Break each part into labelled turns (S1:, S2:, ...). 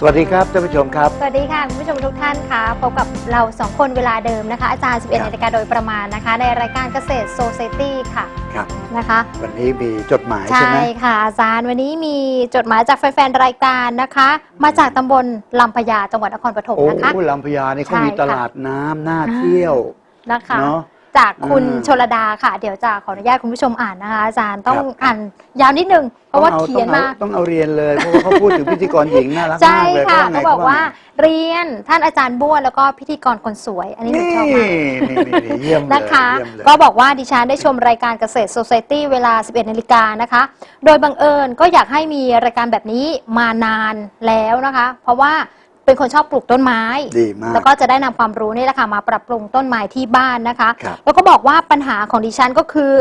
S1: สวัสดีครับท่านผู้ชมครับ
S2: สวัสดีค่ะคุณผู้ชมทุกท่านค่ะพบกับเราสองคนเวลาเดิมนะคะ อาจารย์ 11
S1: ครับ
S2: นาฬิกาโดยประมาณนะคะ ในรายการเกษตรโซเซตี้ค่ะ
S1: ครับ
S2: นะคะ
S1: วันนี้มีจดหมายใช่
S2: ใช่
S1: ไหม
S2: ค่ะอาจารย์วันนี้มีจดหมายจากแฟนๆรายการนะคะ มาจากตำบลลำพญาจังหวัดนครปฐม
S1: โอ้
S2: นะคะ
S1: ลำพญานี่เขา
S2: ใช่
S1: มี
S2: ค่ะ
S1: ตลาดน้ำน่าเที่ยว
S2: นะคะ
S1: เนาะ
S2: จากคุณ
S1: อืม
S2: ชลดาค่ะ เดี๋ยวจะขออนุญาตคุณผู้ชมอ่านนะคะ อาจารย์ต้อง
S1: ครับ
S2: อ่านยาวนิดนึง เพราะว่า
S1: ต้องอ
S2: เขียนมา
S1: ต้องเอาต้องเอาเรียนเลย เพราะว่าเขาพูดถึงพิธีกรหญิงน่ารัก
S2: ใช่
S1: มากเลย
S2: ค่ะ
S1: ไง
S2: เขาบอกว่า
S1: ไง
S2: เรียนท่านอาจารย์บ้วนแล้วก็พิธีกรคนสวย อันนี้หนู
S1: นี่
S2: ชอบมาก
S1: นี่นี่นี่เยี่ยมเลย
S2: นะคะ
S1: เยี่ยมเลย
S2: ก็บอกว่าดิฉันได้ชมรายการเกษตร Society เวลา 11นาฬิกานะคะ โดยบังเอิญก็อยากให้มีรายการแบบนี้มานานแล้วนะคะ เพราะว่า เป็นคนชอบปลูกต้นไม้
S1: ดีมาก
S2: แล้วก็จะได้นำความรู้นี่แหละค่ะมาปรับปรุงต้นไม้ที่บ้านนะคะ
S1: ครับ
S2: แล้วก็บอกว่าปัญหาของดิฉันก็คือ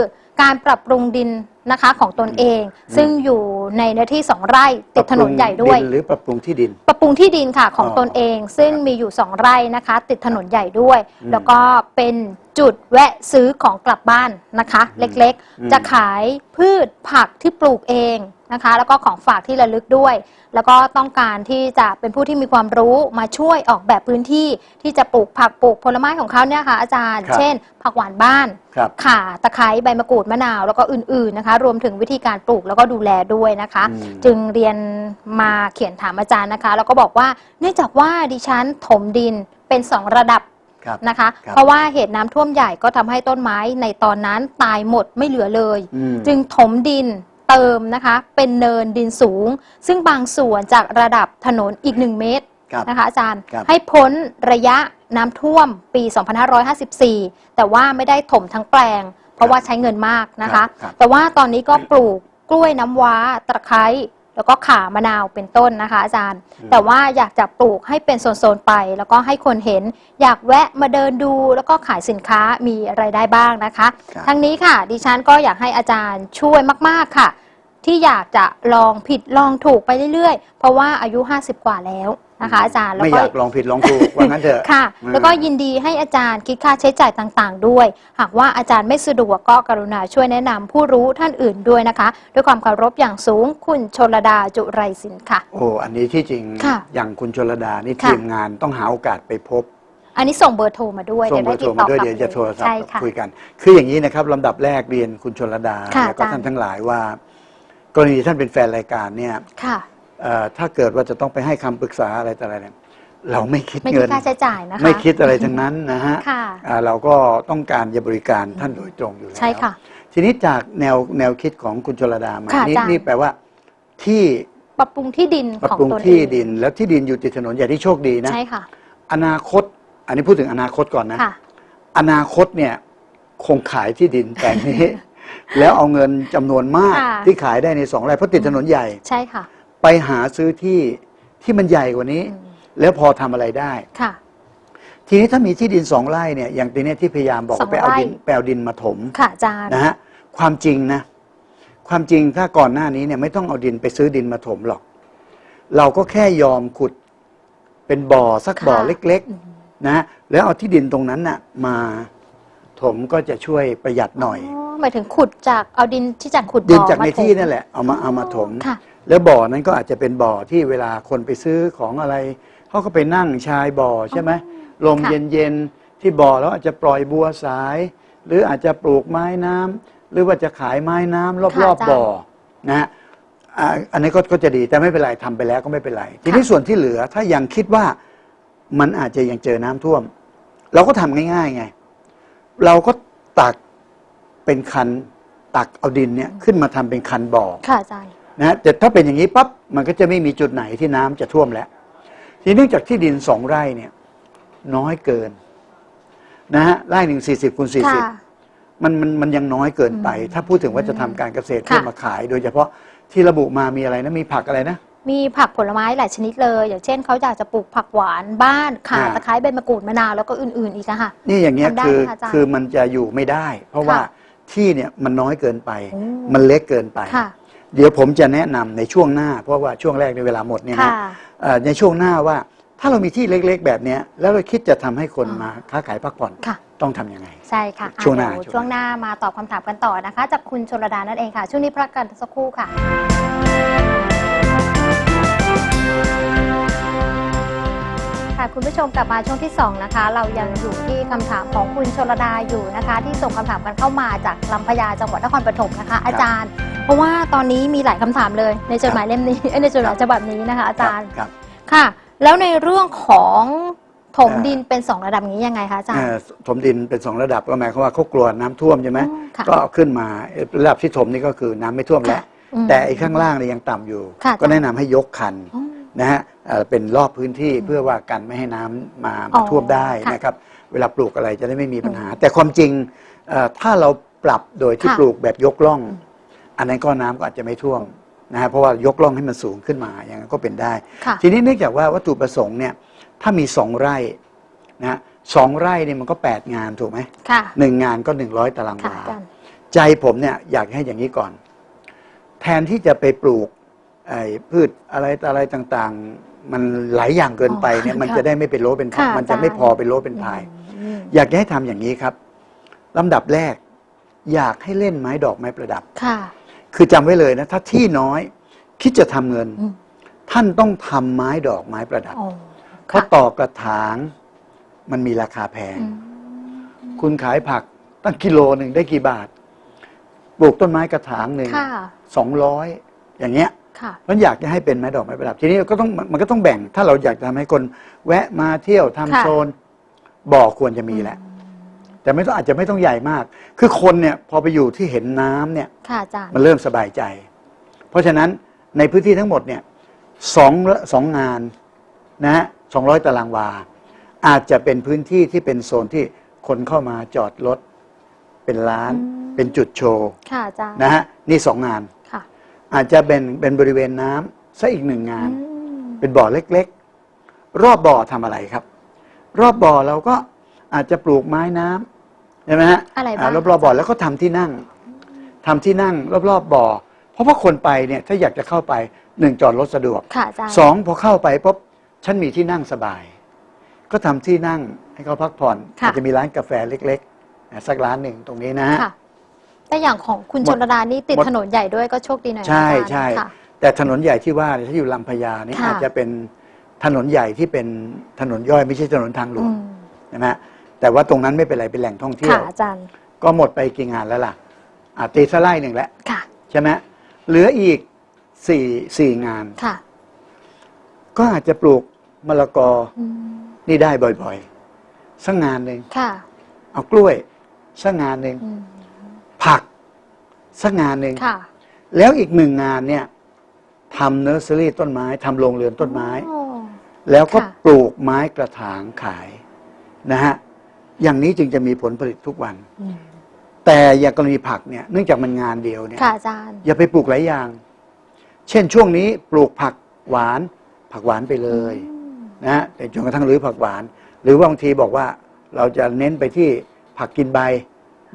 S2: การปรับปรุงดินนะคะของตนเอง ซึ่งอยู่ในเนื้อที่สองไร่ติดถนนใหญ่ด้วย
S1: ปรับปรุงนหรือปรับปรุงที่ดิน
S2: ปรับปรุงที่ดินค่ะของ
S1: อ๋อ
S2: ตนเอง ซึ่งมีอยู่ 2 ไร่นะคะ ติดถนนใหญ่ด้วย
S1: อืม
S2: แล้วก็เป็นจุดแวะซื้อของกลับบ้านนะคะ
S1: อืม
S2: เล็ก
S1: อืม
S2: ๆ จะขายพืชผักที่ปลูกเอง นะคะ แล้วก็ของฝากที่ระลึกด้วย แล้วก็ต้องการที่จะเป็นผู้ที่มีความรู้มาช่วยออกแบบพื้นที่ที่จะปลูกผักปลูกผลไม้ของเขาเนี่ยค่ะอาจารย์
S1: ครับ
S2: เช่น ผักหวานบ้าน
S1: ครับ
S2: ข่าตะไคร้ใบมะกรูดมะนาว แล้วก็อื่นๆนะคะ รวมถึงวิธีการปลูกแล้วก็ดูแลด้วยนะคะ
S1: อืม
S2: จึงเรียนมาเขียนถามอาจารย์นะคะ แล้วก็บอกว่าเนื่องจากว่าดิฉันถมดินเป็นสองระดับ
S1: ครับ
S2: นะคะ
S1: ครับ
S2: เพราะว่าเหตุน้ำท่วมใหญ่ก็ทำให้ต้นไม้ในตอนนั้นตายหมดไม่เหลือเลย
S1: อืม
S2: จึงถมดิน เติมนะคะ เป็นเนินดินสูง ซึ่งบางส่วนจากระดับถนนอีก 1 เมตร
S1: ครับ
S2: นะคะอาจารย์
S1: ครับ
S2: ให้พ้นระยะน้ำท่วมปี 2554 แต่ว่าไม่ได้ถมทั้งแปลง เพราะว่าใช้เงินมากนะคะ
S1: ครับ
S2: แต่ว่าตอนนี้ก็ปลูกกล้วยน้ำว้าตะไคร้แล้วก็ข่ามะนาวเป็นต้นนะคะ อาจารย์ แต่ว่าอยากจะปลูกให้เป็นโซนๆไป แล้วก็ให้คนเห็น อยากแวะมาเดินดู แล้วก็ขายสินค้ามีไรายได้บ้างนะคะ
S1: ครับ
S2: ทั้งนี้ค่ะ ดิฉันก็อยากให้อาจารย์ช่วยมาก ๆ ค่ะ ที่อยากจะลองผิดลองถูกไปเรื่อยๆ เพราะว่าอายุ 50 กว่าแล้วนะคะอาจารย์แล้ว
S1: ไม่
S2: ก็
S1: อยากลองผิดลองถูกว่างั้นเถอะ
S2: ค่ะ
S1: อืม
S2: แล้วก็ยินดีให้อาจารย์คิดค่าใช้จ่ายต่างๆ ด้วย หากว่าอาจารย์ไม่สะดวกก็กรุณาช่วยแนะนำผู้รู้ท่านอื่นด้วยนะคะ ด้วยความเคารพอย่างสูงคุณชลดาจุไรสินค่ะ
S1: โอ้อันนี้ที่จริง
S2: ค่ะ
S1: อย่างคุณชลดานี่
S2: ค่ะ
S1: ทีมงานต้องหาโอกาสไปพบ
S2: อันนี้ส่งเบอร์โทรมาด้วย
S1: ส่งเบอ
S2: ได้
S1: ร์โท
S2: ติ
S1: ร
S2: ด
S1: มา
S2: ต่อ
S1: ด้วย
S2: กลับ
S1: เดี๋ยวจะโทรศัพ
S2: ใช่
S1: ท์
S2: ค่ะ
S1: คุยกัน คืออย่างนี้นะครับลำดับแรกเรียนคุณชลดา
S2: ค่ะ
S1: แล้วก็
S2: อาจารย์
S1: ท่านทั้งหลายว่า กรณีท่านเป็นแฟนรายการเนี่ย
S2: ค่ะ
S1: เอ่อถ้าเกิดว่าจะต้องไปให้คำปรึกษาอะไรต่ออะไรเนี่ยเราไม่คิด
S2: ไม่
S1: เงิ
S2: คิด
S1: น
S2: ค่าใช้จ่ายนะคะ
S1: ไม่คิดอะไรทั้งนั้นนะฮะ
S2: ค่ะ
S1: อ่าเราก็ต้องการจะบริการท่านโดยตรงอยู่แล้ว
S2: ใช่ค่ะ
S1: ทีนี้จากแนวแนวคิดของคุณชลดามา
S2: ค่ะ
S1: นี่
S2: อาจารย์
S1: นี่แปลว่าที่
S2: ปรับปรุงที่ดิน
S1: ปรับ
S2: ของ
S1: ปรุง
S2: ตนเอง
S1: ที่ดิน แล้วที่ดินอยู่ติดถนนอย่างที่โชคดีนะ
S2: ใช่ค่ะ
S1: อนาคต อันนี้พูดถึงอนาคตก่อนนะ
S2: ค่ะ
S1: อนาคตเนี่ยคงขายที่ดินแปลงนี้ แล้วเอาเงินจำนวนมาก
S2: ค่ะ
S1: ที่ขายได้ในสองไร่เพราะติดถนนใหญ่
S2: ใช่ค่ะ
S1: ไปหาซื้อที่ที่มันใหญ่กว่านี้
S2: อืม
S1: แล้วพอทำอะไรได้
S2: ค่ะ
S1: ทีนี้ถ้ามีที่ดินสองไร่เนี่ยอย่างตีเนี้ยที่พยายามบอก
S2: สอง
S1: ว่าไปเอาดิน
S2: ไร่
S1: ไปเอาดินมาถม
S2: ค่ะอาจารย์
S1: นะฮะความจริงนะความจริงถ้าก่อนหน้านี้เนี่ยไม่ต้องเอาดินไปซื้อดินมาถมหรอก เราก็แค่ยอมขุดเป็นบ่อสัก
S2: ค่ะ
S1: บ่อเล็ก
S2: อืม
S1: ๆนะแล้วเอาที่ดินตรงนั้นน่ะมา ถมก็จะช่วยประหยัดหน่อย
S2: หมายถึงขุดจากเอาดินที่จากขุด
S1: ดิน
S2: บ่อ
S1: จากใน
S2: มถม
S1: ที่นั่นแหละเอามาเอามาถม
S2: ค่ะ
S1: แล้วบ่อนั้นก็อาจจะเป็นบ่อที่เวลาคนไปซื้อของอะไรเขาก็ไปนั่งชายบ่อใช่ไหมลม
S2: ค่ะ
S1: เย็นๆที่บ่อแล้วอาจจะปล่อยบัวสาย หรืออาจจะปลูกไม้น้ำหรือว่าจะขายไม้น้ำรอบ
S2: ค่ะ
S1: ๆ
S2: อาจารย์
S1: บ่อนะฮะอ่าอันนี้ก็ก็จะดีแต่ไม่เป็นไรทำไปแล้วก็ไม่เป็นไร ทีนี้
S2: ค่ะ
S1: ส่วนที่เหลือถ้ายังคิดว่ามันอาจจะยังเจอน้ำท่วม เราก็ทำง่ายๆไง เราก็ตักเป็นคันตักเอาดินเนี่ยขึ้นมาทำเป็นคันบ่อ
S2: ค่ะอาจารย์
S1: นะแต่ถ้าเป็นอย่างนี้ปั๊บมันก็จะไม่มีจุดไหนที่น้ำจะท่วมแล้ว ทีเนื่องจากที่ดินสองไร่เนี่ย น้อยเกิน นะฮะไร่หนึ่งสี่สิบคูณสี่สิบ
S2: ค่ะ
S1: มันมันมันยังน้อยเกินไป
S2: อืม
S1: ถ้าพูดถึงว่าจะทำการเกษตร
S2: ค่ะ
S1: เพื่อมาขาย โดยเฉพาะที่ระบุมามีอะไรนะมีผักอะไรนะ
S2: มีผักผลไม้หลายชนิดเลย อย่างเช่นเขาอยากจะปลูกผักหวานบ้านข่า
S1: อ่า
S2: ตะไคร้ใบมะกรูดมะนาวแล้วก็อื่น ๆ อีกอะค่ะ
S1: นี่อย่างเงี้ย
S2: ทำได้
S1: คือ
S2: ค่ะอาจารย์
S1: คือมันจะอยู่ไม่ได้ เพราะว่า
S2: ค่ะ
S1: ที่เนี่ยมันน้อยเกินไป
S2: โอ้
S1: มันเล็กเกินไป
S2: ค่ะ
S1: เดี๋ยวผมจะแนะนำในช่วงหน้า เพราะว่าช่วงแรกในเวลาหมดเนี่ยนะ
S2: ค่ะ
S1: เอ่อในช่วงหน้าว่าถ้าเรามีที่เล็กๆ แบบเนี้ยแล้วเราคิดจะทำให้คน
S2: อ่าม
S1: มาค้าขายพักผ่อน
S2: ค่ะ
S1: ต้องทำยังไง
S2: ใช่ค่ะอะ
S1: ช่วงหน้า
S2: เดี๋ย
S1: ช่
S2: ช่
S1: ว
S2: ว
S1: ง
S2: ง
S1: ห
S2: ห
S1: น้า
S2: น้ามาตอบคำถามกันต่อนะคะ จากคุณชลดานั่นเองค่ะ ช่วงนี้พักกันสักครู่ค่ะ ค่ะคุณผู้ชมกลับมาช่วงที่ 2 นะคะ เรายังอยู่ที่คำถามของคุณชลดาอยู่นะคะ ที่ส่งคำถามกันเข้ามาจากลำพญาจังหวัดนครปฐมนะคะ อาจารย์ เพราะว่าตอนนี้มีหลายคำถามเลยในจดหมายเล่มนี้เอ้ยในจดหมายฉบับนี้นะคะ อาจารย์
S1: ครับ
S2: ค่ะ แล้วในเรื่องของถม
S1: อ่า
S2: ดินเป็นสองระดับนี้ยังไงคะอาจาร
S1: เอ่
S2: ย์
S1: อถมดินเป็นสองระดับก็หมายความว่าเขากลัวน้ำท่วมใช่ไหม
S2: อืมค่ะ
S1: ก็เอาขึ้นมาระดับที่ถมนี่ก็คือน้ำไม่ท่วมแล้ว
S2: อืม
S1: แต่ไอ้ข้างล่างเนี่ยยังต่ำอยู่
S2: ค่ะ
S1: ก็แนะนำให้ยกคัน
S2: อ๋อ
S1: นะฮะเอ่อเป็นรอบพื้นที่เพื่อว่ากันไม่ให้น้ำมา
S2: อ๋
S1: มา
S2: อ
S1: ท่วมได้
S2: ค่ะ
S1: นะครับ เวลาปลูกอะไรจะได้ไม่มีปัญหา แต่ความจริงเอ่อถ้าเราปรับโดยที่
S2: ค่ะ
S1: ปลูกแบบยกล่อง อันนั้นก็น้ำก็อาจจะไม่ท่วมนะฮะเพราะว่ายกล่องให้มันสูงขึ้นมาอย่างนั้นก็เป็นได้
S2: ค่ะ
S1: ทีนี้เนื่องจากว่าวัตถุประสงค์เนี่ยถ้ามีสองไร่นะฮะสองไร่เนี่ยมันก็แปดงานถูกไหม
S2: ค่ะ
S1: หนึ่งงานก็หนึ่งร้อยตาราง
S2: ค่ะ
S1: วา
S2: อาจารย์
S1: ใจผมเนี่ยอยากให้อย่างนี้ก่อน แทนที่จะไปปลูกไอ้ พืชอะไรต่ออะไรต่างๆ มันหลายอย่างเกินไปเนี่ย
S2: อ๋อ
S1: มัน
S2: ค่ะ
S1: จะได้ไม่เป็นโลเป็นพาย
S2: ค่ะ
S1: มันจะไม่
S2: อาจารย์
S1: พอเป็นโลเป็นพาย
S2: อืม
S1: อยากจะให้ทำอย่างนี้ครับลำดับแรก อยากให้เล่นไม้ดอกไม้ประดับ
S2: ค่ะ
S1: คือจำไว้เลยนะ ถ้าที่น้อยคิดจะทำเงิน
S2: อืม
S1: ท่านต้องทำไม้ดอกไม้ประดับ
S2: อ๋อ
S1: เพราะต่อกระถางมันมีราคาแพง
S2: อืม
S1: คุณขายผักตั้งกิโลหนึ่งได้กี่บาทปลูกต้นไม้กระถางหนึ่ง
S2: ค่ะ
S1: สองร้อยอย่างเงี้ย
S2: ค่ะ
S1: มันอยากจะให้เป็นไม้ดอกไม้ประดับ ทีนี้ก็ต้องมันก็ต้องแบ่ง ถ้าเราอยากจะทำให้คนแวะมาเที่ยวทำ
S2: ค่ะ
S1: โซนบ่อควรจะมีแหละ แต่ไม่ต้องอาจจะไม่ต้องใหญ่มาก คือคนเนี่ยพอไปอยู่ที่เห็นน้ำเนี่ย
S2: ค่ะอาจารย์
S1: มันเริ่มสบายใจ เพราะฉะนั้นในพื้นที่ทั้งหมดเนี่ยสองสองงานนะฮะสองร้อยตารางวา อาจจะเป็นพื้นที่ที่เป็นโซนที่คนเข้ามาจอดรถเป็นร้าน
S2: อืม
S1: เป็นจุดโชว์
S2: ค่ะอาจารย์
S1: นะฮะนี่สองงาน
S2: ค่ะ
S1: อาจจะเป็นเป็นบริเวณน้ำซะอีกหนึ่งงาน
S2: อืม
S1: เป็นบ่อเล็กๆ รอบบ่อทำอะไรครับ รอบบ่อเราก็อาจจะปลูกไม้น้ำใช่ไหมฮะ
S2: อะไรบ้าง
S1: อ่ารอบๆบ่อแล้วก็ทำที่นั่งทำที่นั่ง รอบๆบ่อ เพราะว่าคนไปเนี่ยถ้าอยากจะเข้าไปหนึ่งจอดรถสะดวก
S2: ค่ะอาจารย์
S1: สองพอเข้าไปปุ๊บฉันมีที่นั่งสบาย ก็ทำที่นั่งให้เขาพักผ่อน
S2: ค่ะ
S1: อาจจะมีร้านกาแฟเล็กๆนะสักร้านหนึ่งตรงนี้นะฮะ
S2: ค่ะ แต่อย่างของคุณ
S1: หม
S2: ช
S1: ด
S2: นระดานี่ติด
S1: หมด
S2: ถนนใหญ่ด้วยก็โชคดีหน่อยนะ
S1: ใช่
S2: อาจารย์
S1: ใช่
S2: ค่ะ
S1: แต่ถนนใหญ่ที่ว่าเนี่ยถ้าอยู่ลำพญานี่
S2: ค่ะ
S1: อาจจะเป็นถนนใหญ่ที่เป็นถนนย่อยไม่ใช่ถนนทางหล
S2: อื
S1: วง
S2: ม
S1: นะฮะแต่ว่าตรงนั้นไม่เป็นไรเป็นแหล่งท่องเที่ย
S2: ค่ะ
S1: ว
S2: อาจารย์
S1: ก็หมดไปกี่งานแล้วล่ะอะตีสไล่หนึ่งแล้ว
S2: ค่ะ
S1: ใช่ไหมเหลืออีกสี่สี่งาน
S2: ค่ะ
S1: ก็อาจจะปลูกมะละกอ
S2: อืม
S1: นี่ได้บ่อยๆสักงานหนึ่ง
S2: ค่ะ
S1: เอากล้วยสักงานหนึ่ง
S2: อืม
S1: ผักสักงานหนึ่ง
S2: ค่ะ
S1: แล้วอีกหนึ่งงานเนี่ยทำเนอร์เซอรี่ต้นไม้ทำโรงเรือนต้นไม้
S2: โอ้
S1: แล้วก็
S2: ค่ะ
S1: ปลูกไม้กระถางขายนะฮะอย่างนี้จึงจะมีผลผลิตทุกวัน
S2: อืม
S1: แต่อย่างกรณีผักเนี่ยเนื่องจากมันงานเดียวเนี่ย
S2: ค่ะอาจารย์
S1: อย่าไปปลูกหลายอย่าง เช่นช่วงนี้ปลูกผักหวาน ผักหวานไปเลย
S2: อืม
S1: นะฮะแต่จนกระทั่งรื้อผักหวาน หรือว่าบางทีบอกว่าเราจะเน้นไปที่ผักกินใบ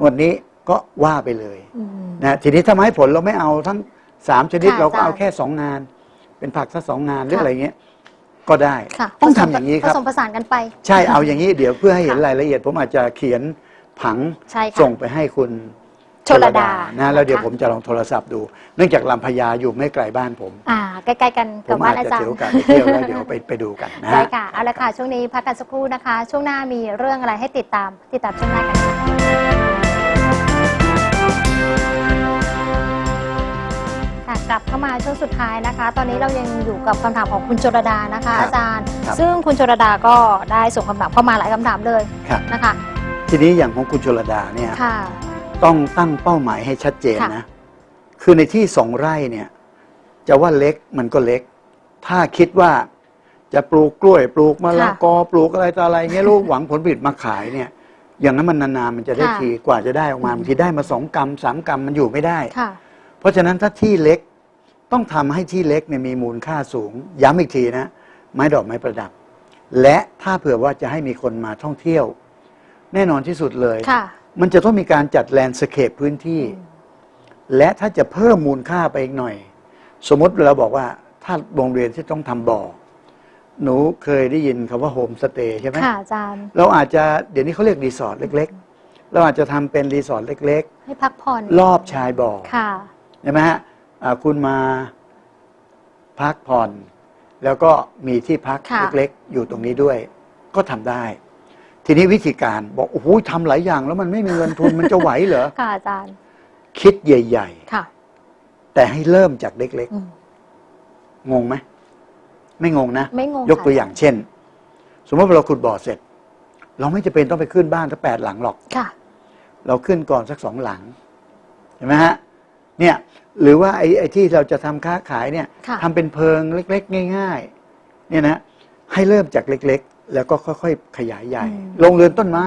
S1: วันนี้ ก็ว่าไปเลย
S2: อืม
S1: นะทีนี้ถ้าไม้ผลเราไม่เอาทั้งสามชนิด
S2: ค่ะ
S1: เราก็เอา
S2: อาจารย์
S1: แค่สองงาน เป็นผักสักสองงานหรือ
S2: ค่ะ
S1: อะไรเงี้ยก็ได้
S2: ค่ะ
S1: ต้องทำอย่างนี้ครับ
S2: ผสมผสานกันไป
S1: ใช่เอาอย่างนี้เดี๋ยวเพื่อให้เห็น
S2: ค่ะ
S1: รายละเอียด ผมอาจจะเขียนผัง
S2: ใช่ค่ะ
S1: ส่งไปให้คุณ
S2: ชลดา
S1: นะแล้วเดี๋ยว
S2: นะคะ
S1: ผมจะลองโทรศัพท์ดู เนื่องจากลำพญาอยู่ไม่ไกลบ้านผม
S2: อ่าใกล้ๆกัน
S1: ผ
S2: กับ
S1: ม
S2: บ้า
S1: อานจ
S2: อา
S1: จะ
S2: จาร
S1: เสีย
S2: ย์
S1: โอกาสไปเที่ยวแล้วเดี๋ยวไปไปดูกันนะ
S2: ได้
S1: ฮะ
S2: ค่ะ เอาละค่ะ ช่วงนี้พักกันสักครู่นะคะ ช่วงหน้ามีเรื่องอะไรให้ติดตาม ติดตามช่วงหน้ากันค่ะ ค่ะกลับเข้ามาช่วงสุดท้ายนะคะ ตอนนี้เรายังอยู่กับคำถามของคุณชรดานะคะ
S1: ครับ
S2: อาจารย์
S1: ครับ
S2: ซึ่งคุณชรดาก็ได้ส่งคำถามเข้ามาหลายคำถามเลย
S1: ครับ
S2: นะคะ
S1: ทีนี้อย่างของคุณชลดาเนี่ย
S2: ค่ะ
S1: ต้องตั้งเป้าหมายให้ชัดเจน
S2: ค่ะ
S1: นะ คือในที่สองไร่เนี่ยจะว่าเล็กมันก็เล็ก ถ้าคิดว่าจะปลูกกล้วยปลูกมะละกอปลูกอะไรต่ออะไรเงี้ยลูกหวังผลผลิตมาขายเนี่ย อย่างนั้นมันนานๆมันจะได้
S2: ค่ะ
S1: ทีกว่าจะได้ออกมาบางทีได้มาสองกรัมสามกรัมมันอยู่ไม่ได้
S2: ค่ะ
S1: เพราะฉะนั้นถ้าที่เล็กต้องทำให้ที่เล็กเนี่ยมีมูลค่าสูง ย้ำอีกทีนะ ไม้ดอกไม้ประดับ และถ้าเผื่อว่าจะให้มีคนมาท่องเที่ยว แน่นอนที่สุดเลย
S2: ค่ะ
S1: มันจะต้องมีการจัดแลนด์สเคปพื้นที่ และถ้าจะเพิ่มมูลค่าไปอีกหน่อย สมมติเราบอกว่าถ้าโรงเรียนที่ต้องทำบ่อ หนูเคยได้ยินคำว่าโฮมสเตย์ใช่ไหม
S2: ค่ะอาจารย์
S1: เราอาจจะเดี๋ยวนี้เขาเรียกรีสอร์ทเล็ก ๆ เราอาจจะทำเป็นรีสอร์ทเล็ก
S2: ให้พักผ่อน
S1: ๆ รอบชายบ่อ
S2: ค่ะ
S1: ใช่ไหมฮะอ่าคุณมาพักผ่อน แล้วก็มีที่พัก
S2: ค่ะ
S1: เล็กๆ อยู่ตรงนี้ด้วย ก็ทำได้ ทีนี้วิธีการบอกโอ้โหทำหลายอย่างแล้วมันไม่มีเงินทุน มันจะไหวเหรอ
S2: ค่ะอาจารย์
S1: คิดใหญ่
S2: ค่ะ
S1: ๆ แต่ให้เริ่มจากเล็ก
S2: อืม
S1: ๆ งงไหม ไม่งงนะ
S2: ไม่งง
S1: ยกตัว
S2: ค่ะ
S1: อย่างเช่น สมมติว่าเราขุดบ่อเสร็จ เราไม่จะเป็นต้องไปขึ้นบ้านทั้งแปดหลังหรอก
S2: ค่ะ
S1: เราขึ้นก่อนสักสองหลังเห็นไหมฮะเนี่ยหรือว่าไอ้ไอ้ที่เราจะทำค้าขายเนี่ย
S2: ค่ะ
S1: ทำเป็นเพิงเล็ก ๆ ง่าย ๆ เนี่ยนะให้เริ่มจากเล็กๆ แล้วก็ค่อยๆ ขยายใหญ่
S2: อืม
S1: ลงเรือนต้นไม้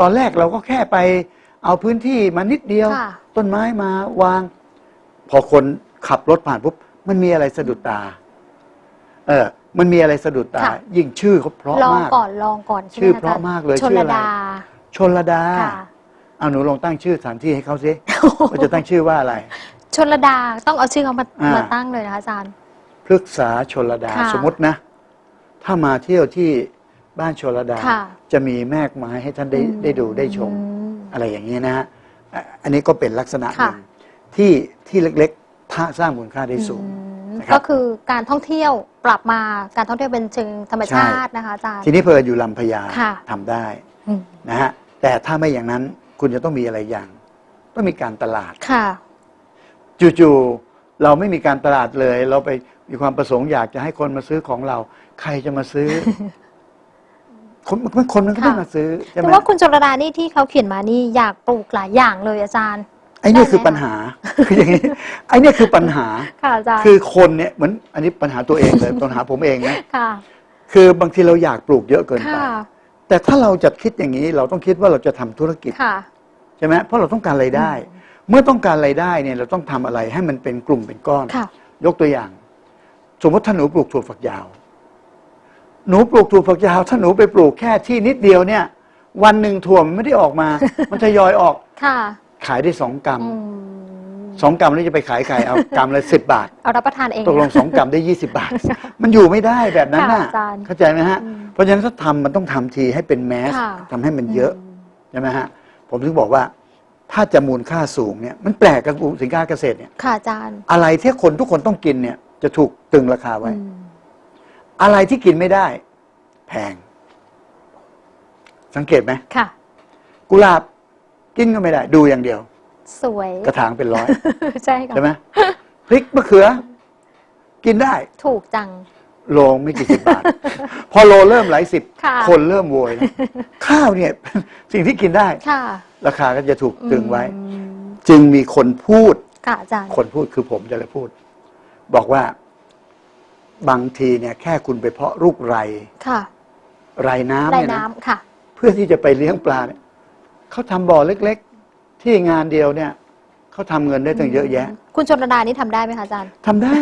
S1: ตอนแรกเราก็แค่ไปเอาพื้นที่มานิดเดียว
S2: ค่ะ
S1: ต้นไม้มาวาง พอคนขับรถผ่านปุ๊บมันมีอะไรสะดุดตา เออมันมีอะไรสะดุดตา
S2: ค่ะ
S1: ยิ่งชื่อเขาเพราะ
S2: ลอง
S1: มาก
S2: ก่อนลองก่อนใช่ไหม
S1: ชื่อ
S2: อา
S1: เพ
S2: จาร
S1: ราะ
S2: ย์
S1: มากเลย
S2: ชน
S1: ชื่อ
S2: ระ
S1: อะไร
S2: ดา
S1: ชนระดา
S2: ค่ะ
S1: เอาหนูลองตั้งชื่อสถานที่ให้เขาสิว่าจะตั้งชื่อว่าอะไร
S2: ชนระดาต้องเอาชื่อเขามา
S1: อ่าม
S2: มาตั้งเลยนะคะอาจารย์
S1: พฤกษาชนระดา
S2: ค่ะ
S1: สมมตินะ ถ้ามาเที่ยวที่บ้านชนระดา
S2: ค่ะ
S1: จะมีแมกไม้ให้ท่านได้
S2: อืม
S1: ได้ดูได้ชม
S2: อืม
S1: อะไรอย่างนี้นะฮะอะอันนี้ก็เป็นลักษณะห
S2: ค่ะ
S1: นึ่งที่ที่เล็กๆถ้าสร้างมูลค่าได้สูง
S2: อืม
S1: นะครับ
S2: ก็คือการท่องเที่ยวปรับมาการท่องเที่ยวเป็นเชิงธรรมชาตินะคะอาจารย์
S1: ทีนี้เพออยู่ลำพญา
S2: ค่ะ
S1: ทำได้
S2: อืม
S1: นะฮะแต่ถ้าไม่อย่างนั้นคุณจะต้องมีอะไรอย่าง ต้องมีการตลาด
S2: ค่ะ
S1: จู่ๆเราไม่มีการตลาดเลย เราไปมีความประสงค์อยากจะให้คนมาซื้อของเรา ใครจะมาซื้อ คนมันคนมันก็ไม่
S2: ค่ะ
S1: มาซื้อใช่ไหม
S2: แต่ว่าคุณชนระดานี่ที่เขาเขียนมานี่อยากปลูกหลายอย่างเลยอาจารย์
S1: ไอ้นี่
S2: ได้ไหม
S1: คือปัญหาคืออย่างนี้ไอ้นี่คือปัญหา
S2: ค่ะอาจารย์
S1: คือคนเนี่ยเหมือนอันนี้ปัญหาตัวเองเลยปัญหาผมเองนะ
S2: ค่ะ
S1: คือบางทีเราอยากปลูกเยอะเกินไป
S2: ค่ะ
S1: แต่ถ้าเราจะคิดอย่างนี้เราต้องคิดว่าเราจะทำธุรกิจ
S2: ค่ะ
S1: ใช่ไหมเพราะเราต้องการรายได้ เมื่อต้องการรายได้เนี่ยเราต้องทำอะไรให้มันเป็นกลุ่มเป็นก้อน
S2: ค่ะ
S1: ยกตัวอย่าง สมมติถ้าหนูปลูกถั่วฝักยาว หนูปลูกถั่วฝักยาว ถ้าหนูไปปลูกแค่ที่นิดเดียวเนี่ย วันหนึ่งถั่วมันไม่ได้ออกมา มันทยอยออก
S2: ค่ะ
S1: ขายได้สองกรัม
S2: อืม
S1: สองกรัมแล้วจะไปขายใครเอากรัมละสิบบาท
S2: เอารับประทานเอง
S1: ตกลงสองกรัมได้ยี่สิบาท มันอยู่ไม่ได้แบบนั้นน่ะ
S2: ค่ะอาจารย์
S1: เข้าใจไหมฮะ
S2: อืม
S1: เพราะฉะนั้นถ้าทำมันต้องทำทีให้เป็นแมส
S2: ค่ะ
S1: ทำให้มันเยอะใช่ไหมฮะ ผมถึงบอกว่าถ้าจะมูลค่าสูงเนี่ยมันแปลกกับสินค้าเกษตรเนี่ย
S2: ค่ะอาจารย์
S1: อะไรที่คนทุกคนต้องกินเนี่ย จะถูกตึงราคาไว้
S2: อืม
S1: อะไรที่กินไม่ได้ แพง สังเกตไหม
S2: ค่ะ
S1: กุหลาบ กินก็ไม่ได้ ดูอย่างเดียว
S2: สวย
S1: กระถางเป็นร้อย
S2: ใช่ค่ะ
S1: ใช่ไหมพริกมะเขือ กินได้
S2: ถูกจัง
S1: โลไม่กี่สิบบาท พอโลเริ่มหลายสิบ
S2: ค่ะ
S1: คนเริ่มโวยแล้วข้าวเนี่ย สิ่งที่กินได้
S2: ค่ะ
S1: ราคาก็จะถูกตึงไว้
S2: อืม
S1: จึงมีคนพูด
S2: ค่ะอาจารย์
S1: คนพูดคือผมจะเลยพูด บอกว่าบางทีเนี่ย แค่คุณไปเพาะลูกไร
S2: ค่ะ
S1: ไรน้ำ
S2: ไร่
S1: เนี่ยนะ
S2: น้ำค่ะ
S1: เพื่อที่จะไปเลี้ยงปลาเนี่ย เขาทำบ่อเล็กๆ ที่งานเดียวเนี่ยเขาทำเงินได้ตั้งเยอะแยะ
S2: คุณชนระดานี่ทำได้ไหมคะอาจารย์
S1: ทำได้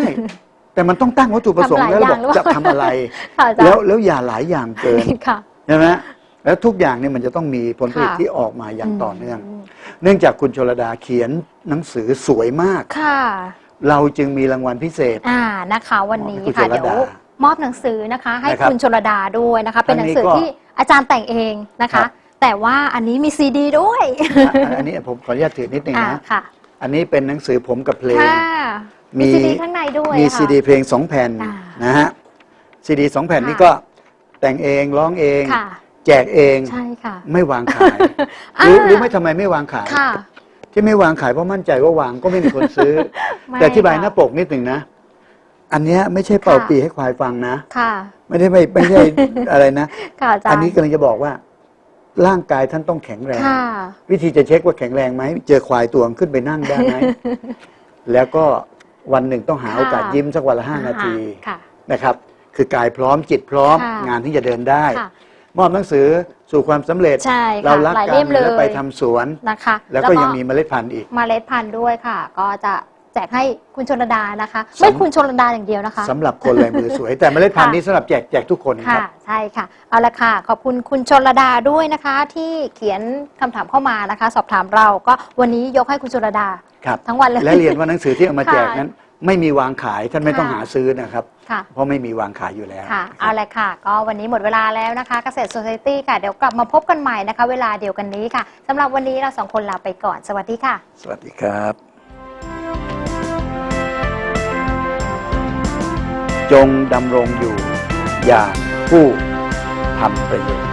S1: แต่มันต้องตั้งวัตถุประสงค์
S2: ทำห
S1: แล้
S2: ลายว
S1: บอก
S2: อย่างหรือเปล่า
S1: จะทำอะไร
S2: ค่ะอาจาร
S1: แล้ว
S2: ย์
S1: แล้วอย่าหลายอย่างเกิน
S2: ค่ะ
S1: ใช่ไหมแล้วทุกอย่างเนี่ยมันจะต้องมีผลผลิต
S2: ค่ะ
S1: ที่ออกมาอย่างต่อเนื่อง
S2: ม
S1: เนื่องจากคุณชลดาเขียนหนังสือสวยมาก
S2: ค่ะ
S1: เราจึงมีรางวัลพิเศษ
S2: อ่านะคะ วันนี้
S1: มอบให้คุณ
S2: ค่ะ
S1: ชลดา
S2: เดี๋ยวมอบหนังสือนะคะ ให้
S1: นะครับ
S2: คุณชลดาด้วยนะคะ เป็นหนังสือ
S1: อันนี้ก็
S2: ที่อาจารย์แต่งเองนะ
S1: ครั
S2: คะ
S1: บ
S2: แต่ว่าอันนี้มีซีดีด้วย
S1: อะอันนี้ผมขออนุญาตถือนิดนึง
S2: อ่า
S1: นะ
S2: ค่ะ
S1: อันนี้เป็นหนังสือผมกับเพลง
S2: ค่ะ
S1: มี
S2: มีซีดีข้างในด้วย
S1: มี
S2: ค่ะ
S1: ซีดีเพลงสองแผ่น
S2: อ่า
S1: นะฮะซีดีสองแผ่น
S2: ค่ะ
S1: นี้ก็แต่งเองร้องเอง
S2: ค่ะ
S1: แจกเอง
S2: ใช่ค่ะ
S1: ไม่วางขาย
S2: อ่า
S1: รู้รู้ไหมทำไมไม่วางขาย
S2: ค่ะ
S1: ที่ไม่วางขายเพราะมั่นใจว่าวางก็ไม่มีคนซื้อ
S2: ไม่
S1: แต่ที่บาย
S2: ค่ะ
S1: หน้าปกนิดหนึ่งนะ อันเนี้ยไม่ใช่เป่า
S2: ค่ะ
S1: ปีให้ควายฟังนะ
S2: ค่ะ
S1: ไม่ได้ไม่ไม่ใช่ อะไรนะ
S2: ค่ะอาจารย์
S1: อันนี้กำลังจะบอกว่า ร่างกายท่านต้องแข็งแรง
S2: ค่ะ
S1: วิธีจะเช็คว่าแข็งแรงไหม เจอควายตัวขึ้นไปนั่งได้ไหม แล้วก็วันหนึ่งต้องหา
S2: ค่ะ
S1: โอกาสยิ้มสักวันละห้านาที
S2: ค่ะ
S1: นะครับ คือกายพร้อมจิตพร้อม
S2: ค่ะ
S1: งานที่จะเดินได้
S2: ค่ะ
S1: มอบหนังสือสู่ความสำเร็จ
S2: ใช่ค่ะ
S1: เรารัก
S2: หลาย
S1: กั
S2: เล่
S1: น
S2: มเลย
S1: แล้วไปทำสวน
S2: นะคะ
S1: แล้วก็ยังมีเมล็ดพันธุ์อีก
S2: เมล็ดพันธุ์ด้วยค่ะ ก็จะ แจกให้คุณชนระดานะคะ
S1: สำ
S2: ไม่คุณชนระดาอย่างเดียวนะคะ
S1: สำหรับคนลายมือสวย แต่เมล็ดพันธุ์
S2: ค่ะ
S1: นี้สำหรับแจกแจกทุกคนค
S2: ค่ะ
S1: รับ
S2: ใช่ค่ะ เอาละค่ะ ขอบคุณคุณชนระดาด้วยนะคะ ที่เขียนคำถามเข้ามานะคะ สอบถามเราก็วันนี้ยกให้คุณชนระดา
S1: ครับ
S2: ทั้งวันเลย
S1: และเรียนว่าหนังสือที่เอามาแจก
S2: ค่ะ
S1: นั้น ไม่มีวางขายท่านไม่ต้อง
S2: ค่ะ
S1: หาซื้อนะครับ
S2: ค่ะ
S1: เพราะไม่มีวางขายอยู่แล้ว
S2: ค่ะ
S1: นะค
S2: เอา
S1: รับ
S2: ละค่ะ ก็วันนี้หมดเวลาแล้วนะคะ เกษตร Society ค่ะ เดี๋ยวกลับมาพบกันใหม่นะคะ เวลาเดียวกันนี้ค่ะสำหรับวันนี้เราสองคนลาไปก่อน สวัสดีค่ะ
S1: สวัสดีครับ จงดำรงอยู่อย่างผู้ทำประโยชน์